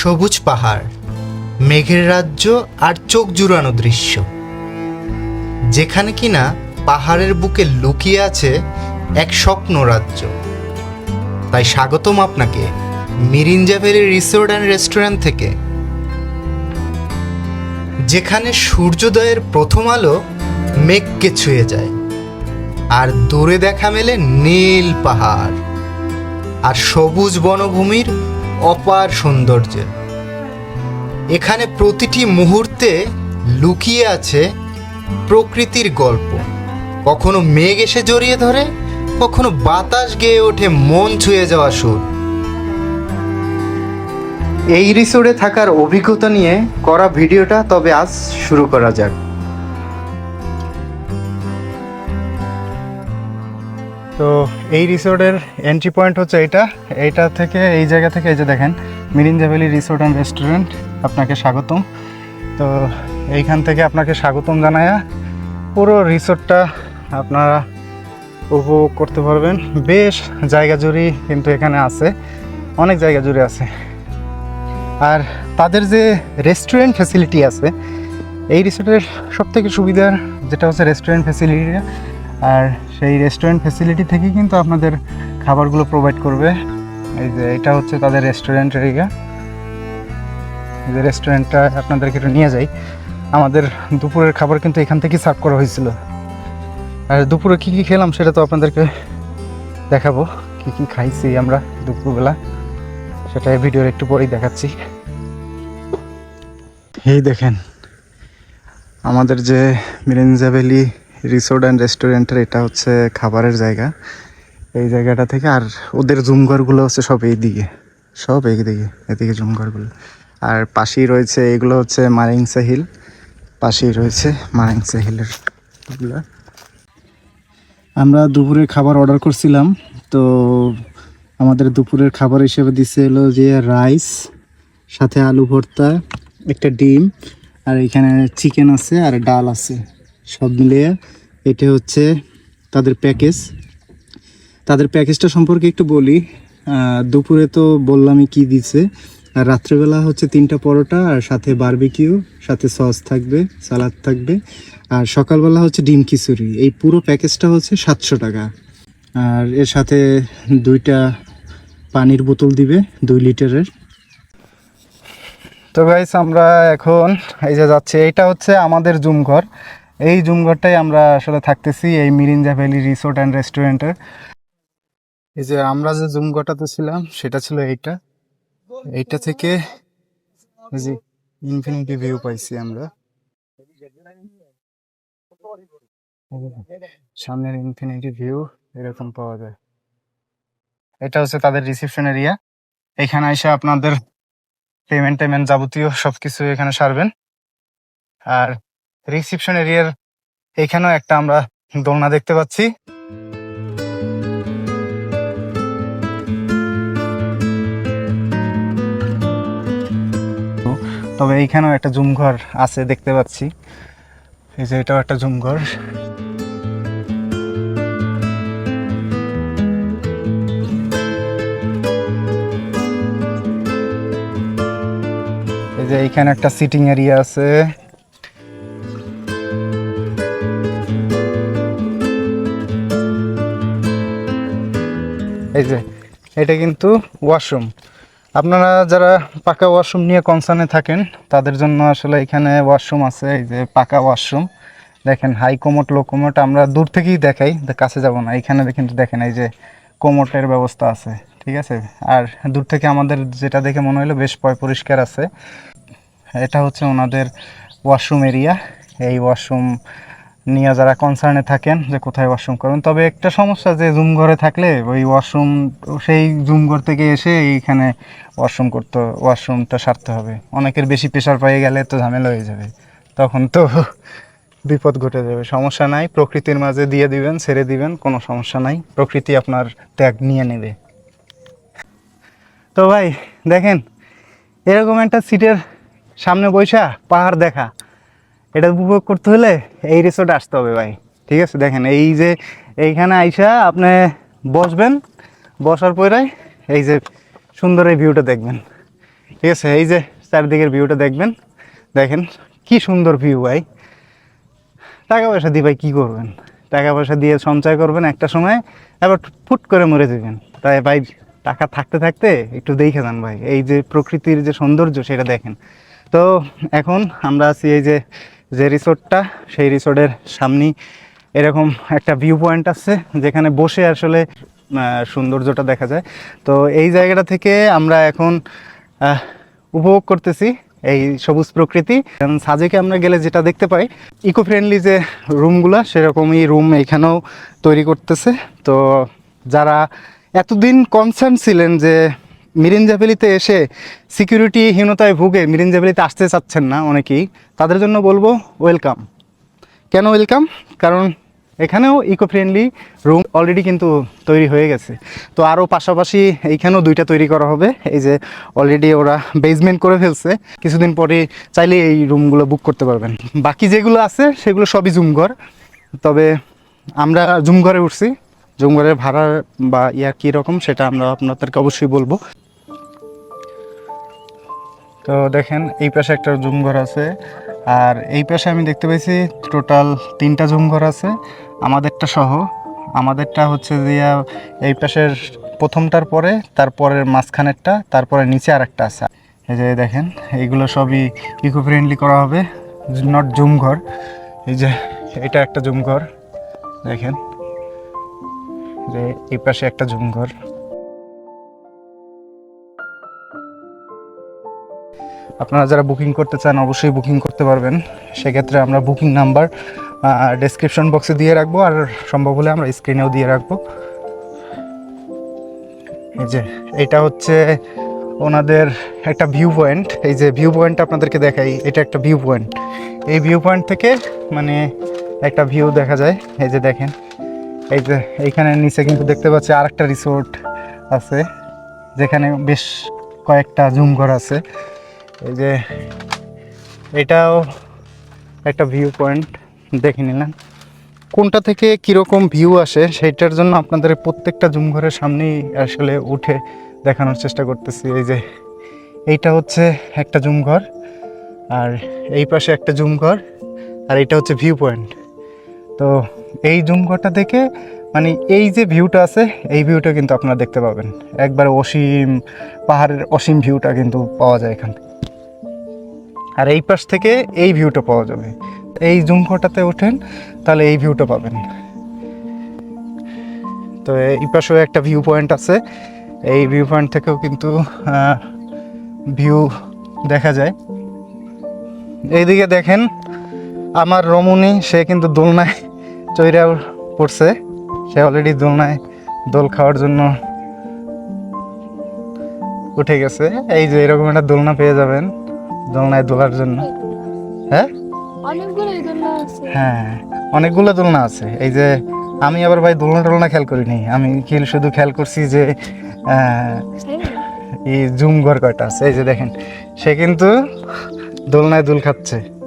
সবুজ পাহাড়, মেঘের রাজ্য আর চোখ জুড়ানো দৃশ্য। যেখানে কিনা পাহাড়ের বুকে লুকিয়ে আছে এক স্বপ্ন রাজ্য। তাই স্বাগতম আপনাকে Mirinja valley resort and restaurant থেকে। যেখানে সূর্যোদয়ের প্রথম আলো মেঘকে ছুঁয়ে যায় আর দূরে দেখা মেলে নীল পাহাড় আর সবুজ বনভূমির অপার সৌন্দর্য। এখানে প্রতিটি মুহূর্তে লুকিয়ে আছে প্রকৃতির গল্প। কখনো মেঘ এসে জড়িয়ে ধরে, কখনো বাতাস গেয়ে ওঠে মন ছুঁয়ে যাওয়া সুর। এই রিসোর্টে থাকার অভিজ্ঞতা নিয়ে করা ভিডিওটা তবে আজ শুরু করা যাক। তো এই রিসোর্টের এন্ট্রি পয়েন্ট হচ্ছে এইটা। এইটা থেকে এই জায়গা থেকে এই যে দেখেন, Mirinja valley resort and restaurant, আপনাকে স্বাগতম। তো এইখান থেকে আপনাকে স্বাগতম জানায়া পুরো রিসোর্টটা আপনারা উপভোগ করতে পারবেন। বেশ জায়গা জুড়ে কিন্তু এখানে আছে, অনেক জায়গা জুড়ে আছে। আর তাদের যে রেস্টুরেন্ট ফ্যাসিলিটি আছে, এই রিসোর্টের সবথেকে সুবিধার যেটা হচ্ছে রেস্টুরেন্ট ফ্যাসিলিটিটা আর সেই রেস্টুরেন্ট ফ্যাসিলিটি থেকেই কিন্তু আপনাদের খাবারগুলো প্রোভাইড করবে। এই যে এটা হচ্ছে তাদের রেস্টুরেন্ট এরিয়া এই যে রেস্টুরেন্টটা আপনাদেরকে একটু নিয়ে যাই। আমাদের দুপুরের খাবার কিন্তু এখান থেকেই সার্ভ করা হয়েছিল। আর দুপুরে কী কী খেলাম সেটা তো আপনাদেরকে দেখাবো। কী কী খাইছি আমরা দুপুরবেলা, সেটা ভিডিওর একটু পরেই দেখাচ্ছি। এই দেখেন, আমাদের যে মিরেঞ্জা ভ্যালি রিসোর্ট অ্যান্ড রেস্টুরেন্টের, এটা হচ্ছে খাবারের জায়গা। এই জায়গাটা থেকে, আর ওদের জুমঘরগুলো হচ্ছে সব এই দিকে সব এই দিকে এদিকে জুমঘরগুলো আর পাশেই রয়েছে, এগুলো হচ্ছে মারিংসা হিল। পাশেই রয়েছে মারিংসা হিলের আমরা দুপুরের খাবার অর্ডার করছিলাম, তো আমাদের দুপুরের খাবার হিসেবে দিচ্ছে হলো যে রাইস, সাথে আলু ভর্তা, একটা ডিম, আর এখানে চিকেন আছে আর ডাল আছে। সব মিলিয়ে এটা হচ্ছে তাদের প্যাকেজ। তাদের প্যাকেজটা সম্পর্কে একটু বলি। দুপুরে তো বললামই কি দিছে। আর রাত্রেবেলা হচ্ছে তিনটা পরোটা আর সাথে বারবিকিউ সাথে সস থাকবে সালাদ থাকবে। আর সকালবেলা হচ্ছে ডিম খিচুড়ি। এই পুরো প্যাকেজটা হচ্ছে সাতশো টাকা। আর এর সাথে দুইটা পানির বোতল দিবে, দুই লিটারের। তো গাইস আমরা এখন এই যে যাচ্ছি এটা হচ্ছে আমাদের জুম ঘর এই জুম ঘরটাই আমরা আসলে থাকতেছি এই মিরিঞ্জা ভ্যালি রিসোর্ট অ্যান্ড রেস্টুরেন্টের। এই যে আমরা যে জুম ঘরটাতে ছিলাম, সেটা ছিল এইটা। এইটা থেকে যে ইনফিনিটি ভিউ পাইছি আমরা। সামনের ইনফিনিটি ভিউ এরকম পাওয়া যায়। এটা হচ্ছে তাদের রিসেপশন এরিয়া। এখানে এসে আপনাদের পেমেন্ট টেমেন্ট যাবতীয় সবকিছু এখানে সারবেন। আর রিসেপশন এরিয়ার এখানেও একটা আমরা দোলনা দেখতে পাচ্ছি। তবে এইখানেও একটা জুম ঘর আছে দেখতে পাচ্ছি। এই যে এটাও একটা জুম ঘর। এই যে এইখানে একটা সিটিং এরিয়া আছে। এই যে, এটা কিন্তু ওয়াশরুম আপনারা যারা পাকা ওয়াশরুম নিয়ে কনসার্নে থাকেন, তাদের জন্য আসলে এখানে ওয়াশরুম আছে, এই যে পাকা ওয়াশরুম দেখেন হাই কোমোট লো কোমোট আমরা দূর থেকেই দেখাই কাছে যাব না। এখানে কিন্তু দেখেন, এই যে কোমোটের ব্যবস্থা আছে, ঠিক আছে? আর দূর থেকে আমাদের যেটা দেখে মনে হলো, বেশ পয় পরিষ্কার আছে। এটা হচ্ছে ওনাদের ওয়াশরুম এরিয়া এই ওয়াশরুম নিয়ে যারা কনসার্নে থাকেন যে কোথায় ওয়াশরুম করবেন, তবে একটা সমস্যা যে জুম ঘরে থাকলে ওই ওয়াশরুম সেই জুম ঘর থেকে এসে এইখানে ওয়াশরুম করতে ওয়াশরুমটা সারতে হবে। অনেকের বেশি প্রেশার পেয়ে গেলে তো ঝামেলা হয়ে যাবে। তখন তো বিপদ ঘটে যাবে। সমস্যা নাই, প্রকৃতির মাঝে দিয়ে দিবেন, ছেড়ে দিবেন, কোনো সমস্যা নাই। প্রকৃতি আপনার ত্যাগ নিয়ে নেবে। তো ভাই, দেখেন, এরকম একটা সিটের সামনে বৈশা পাহাড় দেখা। এটা উপভোগ করতে হলে এই রিসোর্টে আসতে হবে ভাই। ঠিক আছে? দেখেন, এই যে এইখানে আইসা আপনি বসবেন, বসার পরে এই যে সুন্দর এই ভিউটা দেখবেন। ঠিক আছে? এই যে চারদিকের ভিউটা দেখবেন। দেখেন, কি সুন্দর ভিউ ভাই। টাকা পয়সা দিয়ে ভাই কী করবেন? টাকা পয়সা দিয়ে সঞ্চয় করবেন একটা সময়, আবার ফুট করে মরে যাবেন। তাই ভাই, টাকা থাকতে থাকতে একটু দেখে যান ভাই। এই যে প্রকৃতির যে সৌন্দর্য, সেটা দেখেন। তো এখন আমরা আছি এই যে যে রিসোর্টটা, সেই রিসোর্টের সামনেই এরকম একটা ভিউ পয়েন্ট আছে, যেখানে বসে আসলে সৌন্দর্যটা দেখা যায়। তো এই জায়গাটা থেকে আমরা এখন উপভোগ করতেছি এই সবুজ প্রকৃতি। কারণ সাজেকে আমরা গেলে যেটা দেখতে পাই ইকো ফ্রেন্ডলি যে রুমগুলো সেরকমই রুম এখানেও তৈরি করতেছে। তো যারা এতদিন কনসার্ন ছিলেন যে মিরিঞ্জাভেলিতে এসে সিকিউরিটি হীনতায় ভুগে মিরিঞ্জাভেলিতে আসতে চাচ্ছেন না অনেকেই। তাদের জন্য বলব ওয়েলকাম কেন ওয়েলকাম কারণ এখানেও ইকো ফ্রেন্ডলি রুম অলরেডি কিন্তু তৈরি হয়ে গেছে। তো আরও পাশাপাশি এইখানেও দুইটা তৈরি করা হবে। এই যে অলরেডি ওরা বেসমেন্ট করে ফেলছে। কিছুদিন পরে চাইলে এই রুমগুলো বুক করতে পারবেন। বাকি যেগুলো আছে সেগুলো সবই জুমঘর তবে আমরা জুমঘরে উঠছি। জুমঘরের ভাড়া বা ইয়া কীরকম সেটা আমরা আপনাদেরকে অবশ্যই বলব। তো দেখেন, এই পাশে একটা জুম ঘর আছে। আর এই পাশে আমি দেখতে পাইছি টোটাল তিনটা জুম ঘর আছে। আমাদেরটা সহ, আমাদেরটা হচ্ছে দিয়া এই পাশের প্রথমটার পরে, তারপরের মাঝখানেরটা, তারপরে নিচে আর একটা আছে। এই যে দেখেন, এইগুলো সবই ইকো ফ্রেন্ডলি করা হবে নট জুম ঘর এই যে, এটা একটা জুম ঘর দেখেন। যে এই পাশে একটা জুম ঘর আপনারা যারা বুকিং করতে চান, অবশ্যই বুকিং করতে পারবেন। সেক্ষেত্রে আমরা বুকিং নাম্বার ডেসক্রিপশন বক্সে দিয়ে রাখব আর সম্ভব হলে আমরা স্ক্রিনেও দিয়ে রাখব। এই যে, এটা হচ্ছে ওনাদের একটা ভিউ পয়েন্ট এই যে ভিউ পয়েন্ট আপনাদেরকে দেখাই, এটা একটা ভিউ পয়েন্ট এই ভিউ পয়েন্ট থেকে মানে একটা ভিউ দেখা যায়। এই যে দেখেন এই যে এইখানে নিচে কিন্তু দেখতে পাচ্ছি আর একটা রিসোর্ট আছে, যেখানে বেশ কয়েকটা জুম ঘর আছে। এই যে এটাও একটা ভিউ পয়েন্ট, দেখে নিলাম কোনটা থেকে কীরকম ভিউ আসে সেইটার জন্য আপনাদের প্রত্যেকটা জুম ঘরের সামনেই আসলে উঠে দেখানোর চেষ্টা করতেছি। এই যে এইটা হচ্ছে একটা জুম ঘর, আর এই পাশে একটা জুম ঘর, আর এটা হচ্ছে ভিউ পয়েন্ট। তো এই জুম ঘরটা থেকে মানে এই যে ভিউটা আছে, এই ভিউটা কিন্তু আপনারা দেখতে পাবেন। একবার অসীম পাহাড়ের অসীম ভিউটা কিন্তু পাওয়া যায় এখান আর এই পাশ থেকে এই ভিউটা পাওয়া যাবে। এই জুম ঘরটাতে ওঠেন, তাহলে এই ভিউটা পাবেন। তো এই পাশেও একটা ভিউ পয়েন্ট আছে। এই ভিউ পয়েন্ট থেকেও কিন্তু ভিউ দেখা যায়। এইদিকে দেখেন, আমার রমণী, সে কিন্তু দোলনায় চৈরা পড়ছে সে অলরেডি দোলনায় দোল খাওয়ার জন্য উঠে গেছে। এই যে এরকম একটা দোলনা পেয়ে যাবেন দোলনায় দোলার জন্য। হ্যাঁ? অনেকগুলো দোলনা আছে। হ্যাঁ অনেকগুলো দোলনা আছে। এই যে আমি আবার ভাই দোলনা টোলনা খেয়াল করিনি। আমি খেল শুধু খেয়াল করছি যে আহ, এই জুম ঘর কয়টা আছে? এই যে দেখেন সে কিন্তু দোলনায় দোল খাচ্ছে।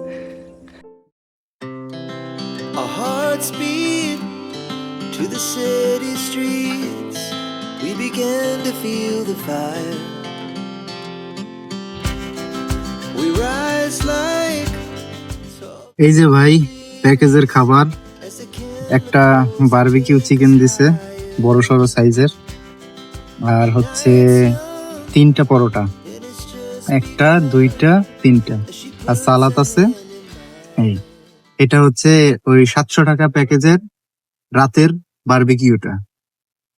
Feel the fire. We rise like এই যে ভাই, প্যাকেজের খাবার, একটা বারবিকিউ চিকেন দিছে, বড় সড়ো সাইজের, আর হচ্ছে তিনটা পরোটা। একটা, দুইটা, তিনটা। আর সালাদ আছে, এই। এটা হচ্ছে ওই সাতশো টাকা প্যাকেজের রাতের বারবিকিউটা।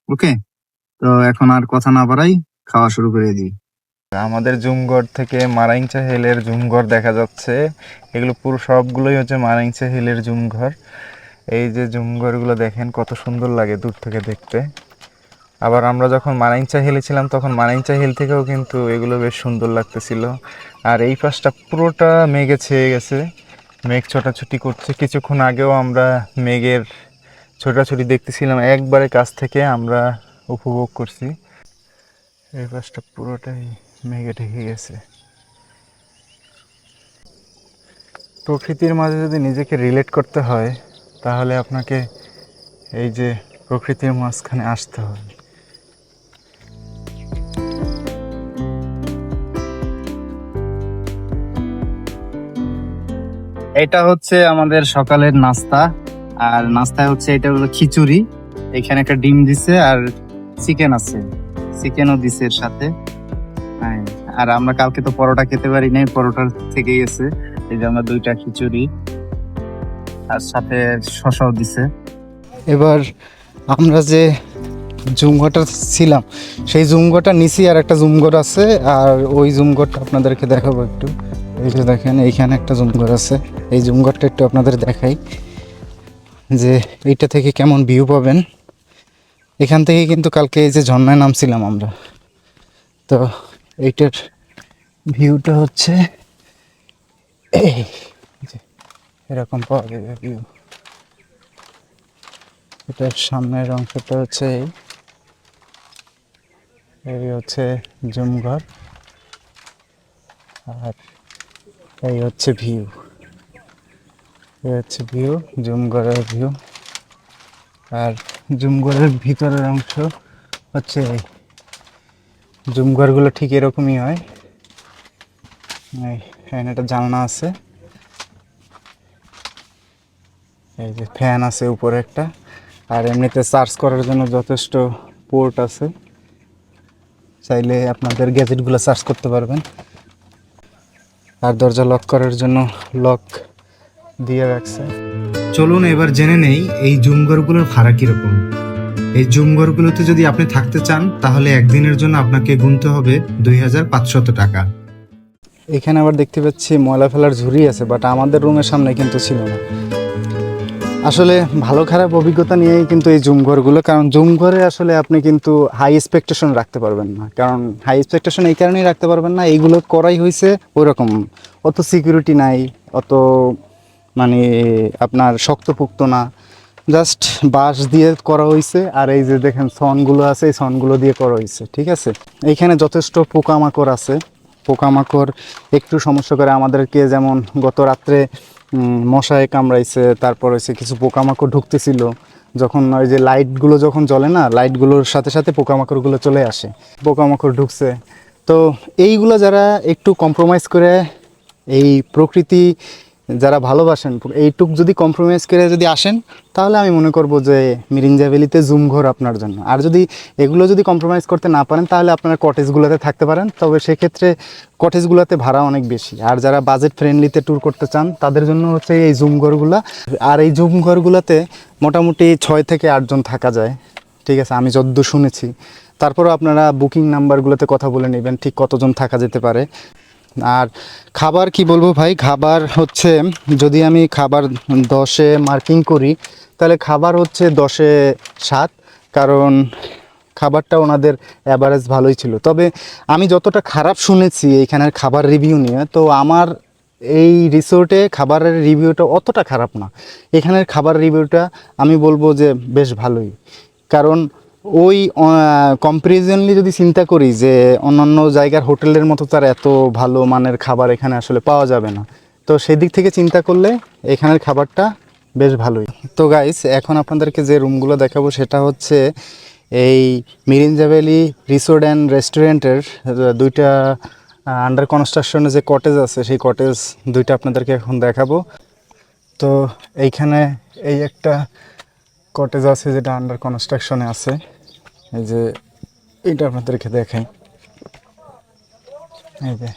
ওকে? তো এখন আর কথা না বাড়াই খাওয়া শুরু করে দিই। আমাদের জুমগড় থেকে মারাইংচা হিলের জুমঘর দেখা যাচ্ছে। এগুলো পুরো সবগুলোই হচ্ছে মারাইংচা হিলের জুমঘর। এই যে জুমঘরগুলো দেখেন, কত সুন্দর লাগে দূর থেকে দেখতে। আবার আমরা যখন মারাইংচা হিলে ছিলাম, তখন মারাইংচা হিল থেকেও কিন্তু এগুলো বেশ সুন্দর লাগতেছিল। আর এই পাশটা পুরোটা মেঘে ছেয়ে গেছে। মেঘ ছোটাছুটি করছে। কিছুক্ষণ আগেও আমরা মেঘের ছোটাছুটি দেখতেছিলাম। একবারে কাছ থেকে আমরা উপভোগ করছি। এই পাশটা পুরোটাই মেঘে ঢেকে গেছে। প্রকৃতির মাঝে যদি নিজেকে রিলেট করতে হয়, তাহলে আপনাকে এই যে প্রকৃতির মাঝখানে আসতে হবে। এটা হচ্ছে আমাদের সকালের নাস্তা। আর নাস্তায় হচ্ছে এটা হলো খিচুড়ি। এখানে একটা ডিম দিছে আর চিকেন আছে। চিকেনও দিছে এর সাথে। হ্যাঁ আর আমরা কালকে তো পরোটা খেতে পারি নাই পরোটা থেকে গেছে। এই যে আমরা দুইটা খিচুড়ি, আর সাথে শসাও দিছে। এবার আমরা যে জুমঘরটা ছিলাম, সেই জুমঘরটা নিচে আর একটা জুমঘর আছে, আর ওই জুমঘরটা আপনাদেরকে দেখাবো একটু। এই যে দেখেন, এইখানে একটা জুমঘর আছে। এই জুমঘরটা একটু আপনাদের দেখাই, যে এইটা থেকে কেমন ভিউ পাবেন। এখান থেকে কিন্তু কালকে এই যে ঝর্ণায় নামছিলাম আমরা। তো এইটার ভিউটা হচ্ছে এরকম পাওয়া যাবে ভিউ এটার সামনের অংশটা হচ্ছে এই। এই হচ্ছে জুমঘর। আর এই হচ্ছে ভিউ এই হচ্ছে ভিউ জুমঘরের ভিউ আর জুমঘরের ভিতরের অংশ হচ্ছে এই। জুমঘরগুলো ঠিক এরকমই হয়। এখানে একটা জানলা আছে। এই যে ফ্যান আছে উপরে একটা। আর এমনিতে চার্জ করার জন্য যথেষ্ট পোর্ট আছে। চাইলে আপনাদের গ্যাজেটগুলো চার্জ করতে পারবেন। আর দরজা লক করার জন্য লক দিয়ে রাখছে। চলুন এবার জেনে নেই এই জুমঘরগুলোর ভাড়া কীরকম। এই জুমঘরগুলোতে যদি আপনি থাকতে চান, তাহলে একদিনের জন্য আপনাকে গুনতে হবে দুই হাজার টাকা। এখানে আবার দেখতে পাচ্ছি ময়লা ফেলার ঝুড়ি আছে বাট আমাদের রুমের সামনে কিন্তু ছিল না। আসলে ভালো খারাপ অভিজ্ঞতা নিয়েই কিন্তু এই জুম ঘরগুলো কারণ জুম ঘরে আসলে আপনি কিন্তু হাই এক্সপেকটেশন রাখতে পারবেন না। কারণ হাই এক্সপেকটেশন এই কারণেই রাখতে পারবেন না, এইগুলো করাই হয়েছে ওই রকম অত সিকিউরিটি নাই, অত মানে আপনার শক্তপুক্ত না। জাস্ট বাঁশ দিয়ে করা হয়েছে আর এই যে দেখেন সনগুলো আছে, এই সনগুলো দিয়ে করা হয়েছে ঠিক আছে? এইখানে যথেষ্ট পোকামাকড় আছে। পোকামাকড় একটু সমস্যা করে আমাদেরকে যেমন গত রাত্রে মশায় কামড়াইছে, তারপর হচ্ছে কিছু পোকামাকড় ঢুকতেছিল। যখন ওই যে লাইটগুলো যখন জ্বলে না, লাইটগুলোর সাথে সাথে পোকামাকড়গুলো চলে আসে, পোকামাকড় ঢুকছে। তো এইগুলো যারা একটু কম্প্রোমাইজ করে এই প্রকৃতি যারা ভালোবাসেন, এইটুক যদি কম্প্রোমাইজ করে যদি আসেন, তাহলে আমি মনে করব যে মিরিঞ্জা ভ্যালিতে জুম ঘর আপনার জন্য। আর যদি এগুলো যদি কম্প্রোমাইজ করতে না পারেন, তাহলে আপনারা কটেজগুলোতে থাকতে পারেন। তবে সেক্ষেত্রে কটেজগুলোতে ভাড়া অনেক বেশি। আর যারা বাজেট ফ্রেন্ডলিতে ট্যুর করতে চান, তাদের জন্য হচ্ছে এই জুম ঘরগুলা। আর এই জুম ঘরগুলোতে মোটামুটি ছয় থেকে আটজন থাকা যায়। ঠিক আছে, আমি যদ্দূর শুনেছি। তারপরও আপনারা বুকিং নাম্বারগুলোতে কথা বলে নেবেন, ঠিক কতজন থাকা যেতে পারে। আর খাবার কি বলব ভাই? খাবার হচ্ছে, যদি আমি খাবার দশে মার্কিং করি, তাহলে খাবার হচ্ছে দশে সাত, কারণ খাবারটা ওনাদের অ্যাভারেজ ভালোই ছিল। তবে আমি যতটা খারাপ শুনেছি এইখানের খাবার রিভিউ নিয়ে, তো আমার এই রিসোর্টে খাবারের রিভিউটা অতটা খারাপ না। এখানের খাবার রিভিউটা আমি বলব যে বেশ ভালোই। কারণ ওই কম্পারিজনলি যদি চিন্তা করি যে অন্যান্য জায়গার হোটেলের মতো তার এত ভালো মানের খাবার এখানে আসলে পাওয়া যাবে না, তো সেই দিক থেকে চিন্তা করলে এখানের খাবারটা বেশ ভালোই। তো গাইস এখন আপনাদেরকে যে রুমগুলো দেখাবো সেটা হচ্ছে এই মিরিঞ্জা ভ্যালি রিসোর্ট অ্যান্ড রেস্টুরেন্টের দুইটা আন্ডার কনস্ট্রাকশনে যে কটেজ আছে, সেই কটেজ দুইটা আপনাদেরকে এখন দেখাবো। তো এইখানে এই একটা কটেজ আছে যেটা আন্ডার কনস্ট্রাকশনে আছে। এই যে এটা আপনাদেরকে দেখাই। এই যে,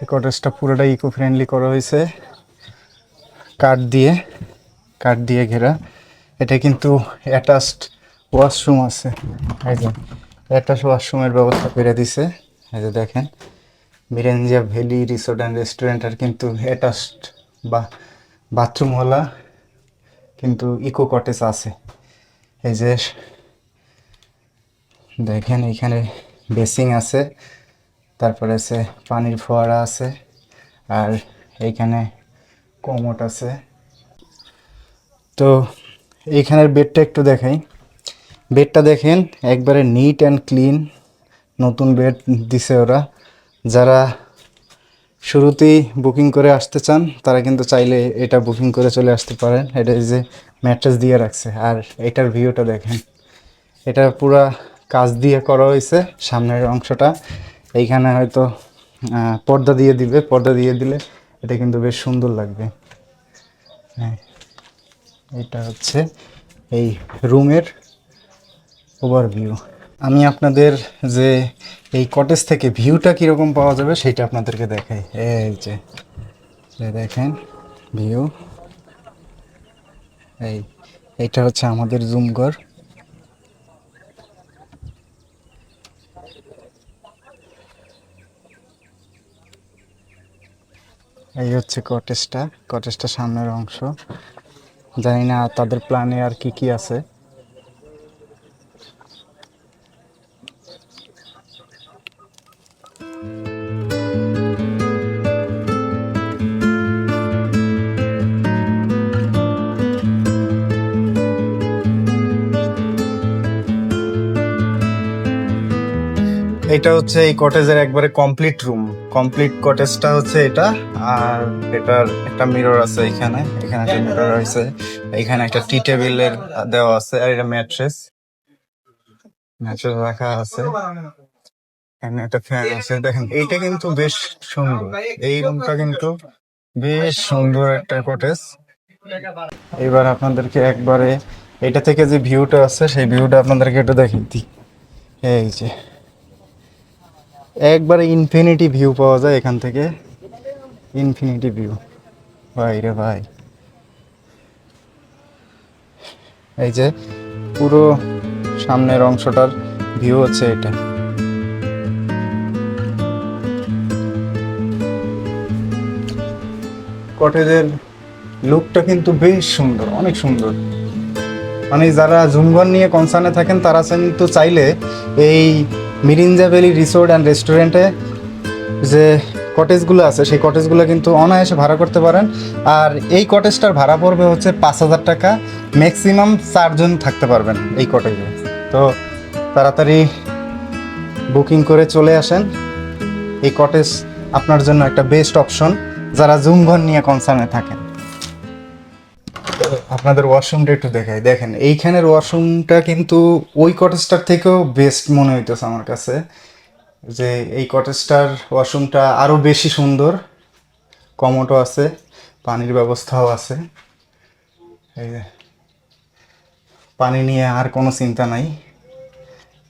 এই কটেজটা পুরোটা ইকো ফ্রেন্ডলি করা হয়েছে। কাঠ দিয়ে কাঠ দিয়ে ঘেরা। এটা কিন্তু অ্যাটাচড ওয়াশরুম আছে। এই যে অ্যাটাচ ওয়াশরুমের ব্যবস্থা করে দিছে। এই যে দেখেন মিরেঞ্জিয়া ভ্যালি রিসোর্ট অ্যান্ড রেস্টুরেন্টের কিন্তু অ্যাটাচড বা বাথরুমওয়ালা কিন্তু ইকো কটেজ আছে। এই যে দেখেন এখানে বেসিং আছে, তারপরে আছে পানির ফোয়ারা আছে, আর এইখানে কোমোট আছে। তো এইখানের বেডটা একটু দেখাই। বেডটা দেখেন, একবারে নিট অ্যান্ড ক্লিন নতুন বেড দিছে ওরা। যারা শুরুতেই বুকিং করে আসতে চান, তারা কিন্তু চাইলে এটা বুকিং করে চলে আসতে পারেন। এটা যে ম্যাট্রেস দিয়ে রাখছে। আর এটার ভিউটা দেখেন, এটা পুরা কাজ দিয়ে করা হয়েছে, সামনের অংশটা। এইখানে হয়তো পর্দা দিয়ে দিবে, পর্দা দিয়ে দিলে এটা কিন্তু বেশ সুন্দর লাগবে। হ্যাঁ এটা হচ্ছে এই রুমের ওভারভিউ আমি আপনাদের যে এই কটেজ থেকে ভিউটা কীরকম পাওয়া যাবে সেটা আপনাদেরকে দেখাই। এই যে দেখেন ভিউ এই এইটা হচ্ছে আমাদের জুম এই হচ্ছে কটেজটা কটেজটা সামনের অংশ। জানি না তাদের প্ল্যানে আর কি কি আছে। এটা হচ্ছে এই কটেজের একবারে কমপ্লিট রুম কমপ্লিট কটেজটা হচ্ছে এটা, আর এটার একটা মিরর আছে এখানে এখানে একটা মিরর আছে, এখানে একটা টি টেবিলের দেওয়া আছে, আর এটা ম্যাট্রেস ম্যাট্রেস রাখা আছে। এখানে একটা ফ্যান আছে, দেখেন, এইটা কিন্তু বেশ সুন্দর। এই রুমটা কিন্তু বেশ সুন্দর একটা কটেজ এবার আপনাদেরকে একবারে, এটা থেকে যে ভিউটা আছে, সেই ভিউটা আপনাদেরকে একটু দেখেন দিই। এই যে। একবারে ইনফিনিটি ভিউ পাওয়া যায় এখান থেকে। ইনফিনিটি ভিউ ভাই রে ভাই। এই যে পুরো সামনের অংশটার ভিউ হচ্ছে এটা। কটেজের লুকটা কিন্তু বেশ সুন্দর, অনেক সুন্দর। মানে যারা জুমঘর নিয়ে কনসার্নে থাকেন, তারা কিন্তু চাইলে এই মিরিঞ্জা ভ্যালি রিসোর্ট অ্যান্ড রেস্টুরেন্টে যে কটেজগুলো আছে, সেই কটেজগুলো কিন্তু অনায়াসে ভাড়া করতে পারেন। আর এই কটেজটার ভাড়া পড়বে হচ্ছে পাঁচ হাজার টাকা। ম্যাক্সিমাম চারজন থাকতে পারবেন এই কটেজে তো তাড়াতাড়ি বুকিং করে চলে আসেন। এই কটেজ আপনার জন্য একটা বেস্ট অপশন যারা জুমঘর নিয়ে কনসার্নে থাকেন। আপনাদের ওয়াশরুমটা একটু দেখাই। দেখেন, এইখানের ওয়াশরুমটা কিন্তু ওই কটেজটার থেকেও বেস্ট মনে হইতেছে আমার কাছে। যে এই কটেজটার ওয়াশরুমটা আরও বেশি সুন্দর। কমোটো আছে, পানির ব্যবস্থাও আছে। এই পানি নিয়ে আর কোনো চিন্তা নাই।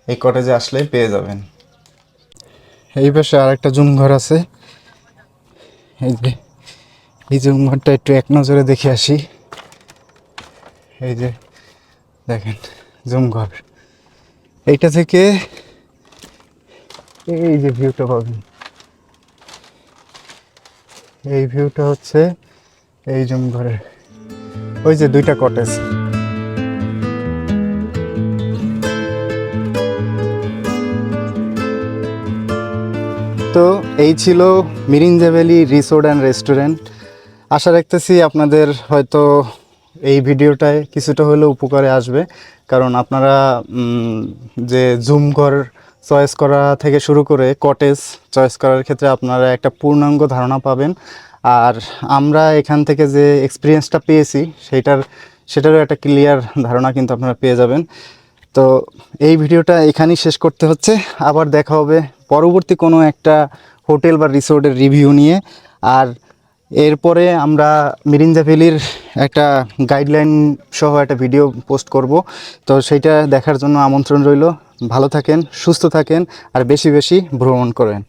এই কটেজে আসলে পেয়ে যাবেন। এই পাশে আর একটা জুম ঘর আছে। এই যে, এই জুম ঘরটা একটু এক নজরে দেখে আসি। এই যে, দেখেন, জুম ঘর। এইটা থেকে এই যে ভিউটা পাবেন। এই ভিউটা হচ্ছে এই জুম ঘরের। ওই যে দুইটা কটেজ তো এই ছিল Mirinja valley resort and restaurant. আশা রাখতেছি আপনাদের হয়তো এই ভিডিওটায় কিছুটা হলেও উপকারে আসবে। কারণ আপনারা যে জুম ঘর চয়েস করা থেকে শুরু করে কটেজ চয়েস করার ক্ষেত্রে আপনারা একটা পূর্ণাঙ্গ ধারণা পাবেন। আর আমরা এখান থেকে যে এক্সপিরিয়েন্সটা পেয়েছি, সেটার, সেটারও একটা ক্লিয়ার ধারণা কিন্তু আপনারা পেয়ে যাবেন। তো এই ভিডিওটা এখানেই শেষ করতে হচ্ছে। আবার দেখা হবে পরবর্তী কোনো একটা হোটেল বা রিসোর্টের রিভিউ নিয়ে। আর এরপরে আমরা মিরিঞ্জা ভ্যালির একটা গাইডলাইন সহ একটা ভিডিও পোস্ট করব। তো সেইটা দেখার জন্য আমন্ত্রণ রইল। ভালো থাকেন, সুস্থ থাকেন, আর বেশি বেশি ভ্রমণ করেন।